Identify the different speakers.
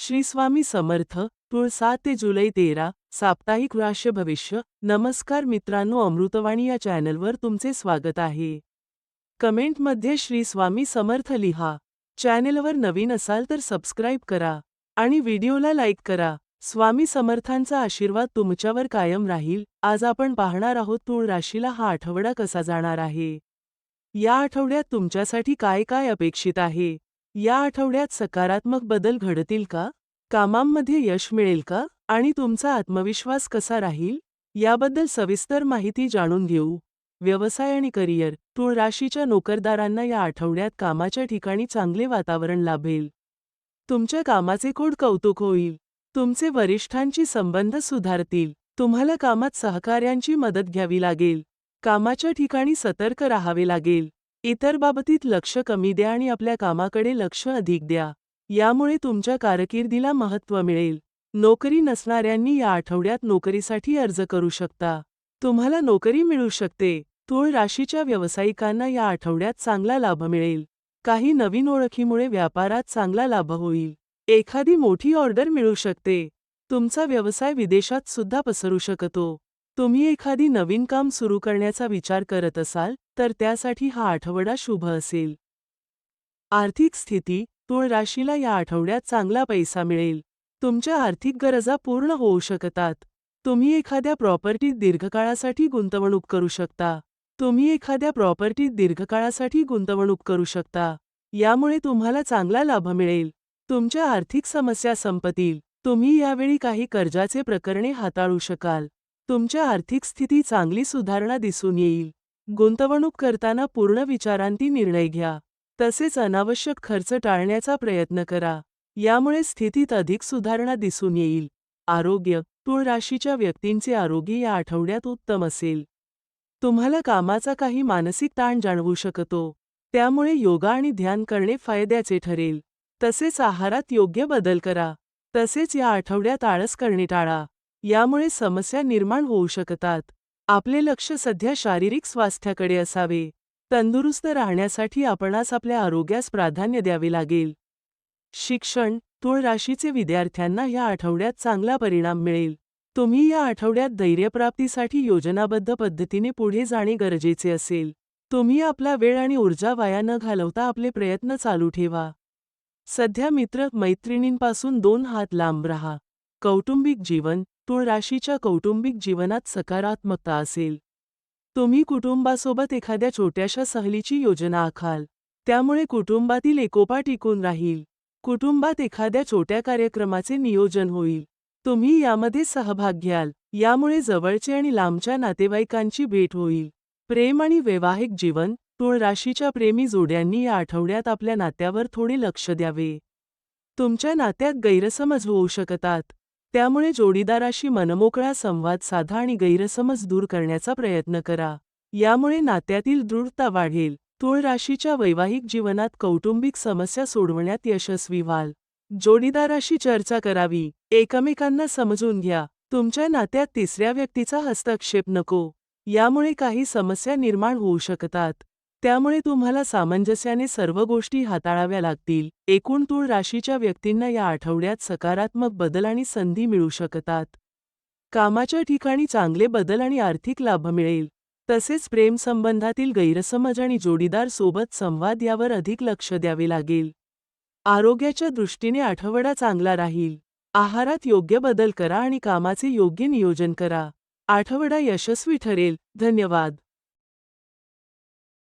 Speaker 1: श्री स्वामी समर्थ तुळ सात ते जुलै तेरा साप्ताहिक राश्य भविष्य नमस्कार मित्रांनो अमृतवाणी या चॅनलवर तुमचे स्वागत आहे. कमेंटमध्ये श्री स्वामी समर्थ लिहा. चॅनेलवर नवीन असाल तर सबस्क्राईब करा आणि व्हिडिओला लाईक करा. स्वामी समर्थांचा आशीर्वाद तुमच्यावर कायम राहील. आज आपण पाहणार आहोत तुळ राशीला हा आठवडा कसा जाणार आहे? या आठवड्यात तुमच्यासाठी काय काय अपेक्षित आहे? या आठवड्यात सकारात्मक बदल घडतील का? कामांमध्ये यश मिळेल का? आणि तुमचा आत्मविश्वास कसा राहील? याबद्दल सविस्तर माहिती जाणून घेऊ. व्यवसाय आणि करिअर तुळ राशीच्या नोकरदारांना या आठवड्यात कामाच्या ठिकाणी चांगले वातावरण लाभेल. तुमच्या कामाचे कोड कौतुक होईल. तुमचे वरिष्ठांची संबंध सुधारतील. तुम्हाला कामात सहकार्यांची मदत घ्यावी लागेल. कामाच्या ठिकाणी सतर्क राहावे लागेल. इतर बाबतीत लक्ष कमी द्या आणि आपल्या कामाकडे लक्ष अधिक द्या. यामुळे तुमच्या कारकिर्दीला महत्त्व मिळेल. नोकरी नसणाऱ्यांनी या आठवड्यात नोकरीसाठी अर्ज करू शकता. तुम्हाला नोकरी मिळू शकते. तूळ राशीच्या व्यावसायिकांना या आठवड्यात चांगला लाभ मिळेल. काही नवीन ओळखीमुळे व्यापारात चांगला लाभ होईल. एखादी मोठी ऑर्डर मिळू शकते. तुमचा व्यवसाय विदेशात सुद्धा पसरू शकतो. तुम्ही एखादी नवीन काम सुरू करण्याचा विचार करत असाल तर त्यासाठी हा आठवडा शुभ असेल. आर्थिक स्थिती तुळ राशीला या आठवड्यात चांगला पैसा मिळेल. तुमच्या आर्थिक गरजा पूर्ण होऊ शकतात. तुम्ही एखाद्या प्रॉपर्टीत दीर्घकाळासाठी गुंतवणूक करू शकता. तुम्ही एखाद्या प्रॉपर्टीत दीर्घकाळासाठी गुंतवणूक करू शकता. यामुळे तुम्हाला चांगला लाभ मिळेल. तुमच्या आर्थिक समस्या संपतील. तुम्ही यावेळी काही कर्जाचे प्रकरणे हाताळू शकाल. तुमच्या आर्थिक स्थिती चांगली सुधारणा दिसून येईल. गुंतवणूक करताना पूर्ण विचारांती निर्णय घ्या. तसेच अनावश्यक खर्च टाळण्याचा प्रयत्न करा. यामुळे स्थितीत अधिक सुधारणा दिसून येईल. आरोग्य तुळ राशीच्या व्यक्तींचे आरोग्य या आठवड्यात उत्तम असेल. तुम्हाला कामाचा काही मानसिक ताण जाणवू शकतो. त्यामुळे योगा आणि ध्यान करणे फायद्याचे ठरेल. तसेच आहारात योग्य बदल करा. तसेच या आठवड्यात आळस करणे टाळा. यामुळे समस्या निर्माण होऊ शकतात. आपले लक्ष सध्या शारीरिक स्वास्थ्याकडे असावे. तंदुरुस्त राहण्यासाठी आपणास आपल्या आरोग्यास प्राधान्य द्यावे लागेल. शिक्षण तुळ राशीचे विद्यार्थ्यांना या आठवड्यात चांगला परिणाम मिळेल. तुम्ही या आठवड्यात धैर्यप्राप्तीसाठी योजनाबद्ध पद्धतीने पुढे जाणे गरजेचे असेल. तुम्ही आपला वेळ आणि ऊर्जा वाया न घालवता आपले प्रयत्न चालू ठेवा. सध्या मित्र मैत्रिणींपासून दोन हात लांब राहा. कौटुंबिक जीवन तुळ राशीच्या कौटुंबिक जीवनात सकारात्मकता असेल. तुम्ही कुटुंबासोबत एखाद्या छोट्याशा सहलीची योजना आखाल. त्यामुळे कुटुंबातील एकोपा टिकून राहील. कुटुंबात एखाद्या छोट्या कार्यक्रमाचे नियोजन होईल. तुम्ही यामध्ये सहभाग घ्याल. यामुळे जवळचे आणि लांबच्या नातेवाईकांची भेट होईल. प्रेम आणि वैवाहिक जीवन तुळ राशीच्या प्रेमी जोड्यांनी या आठवड्यात आपल्या नात्यावर थोडे लक्ष द्यावे. तुमच्या नात्यात गैरसमज होऊ शकतात. त्यामुळे जोडीदाराशी मनमोकळा संवाद साधा आणि गैरसमज दूर करण्याचा प्रयत्न करा. यामुळे नात्यातील दृढता वाढेल. तुळ राशीच्या वैवाहिक जीवनात कौटुंबिक समस्या सोडवण्यात यशस्वी व्हाल. जोडीदाराशी चर्चा करावी. एकमेकांना समजून घ्या. तुमच्या नात्यात तिसऱ्या व्यक्तीचा हस्तक्षेप नको. यामुळे काही समस्या निर्माण होऊ शकतात. त्यामुळे तुम्हाला सामंजस्याने सर्व गोष्टी हाताळाव्या लागतील. एकूण तूळ राशीच्या व्यक्तींना या आठवड्यात सकारात्मक बदल आणि संधी मिळू शकतात. कामाच्या ठिकाणी चांगले बदल आणि आर्थिक लाभ मिळेल. तसेच प्रेमसंबंधातील गैरसमज आणि जोडीदार सोबत संवाद यावर अधिक लक्ष द्यावे लागेल. आरोग्याच्या दृष्टीने आठवडा चांगला राहील. आहारात योग्य बदल करा आणि कामाचे योग्य नियोजन करा. आठवडा यशस्वी ठरेल. धन्यवाद.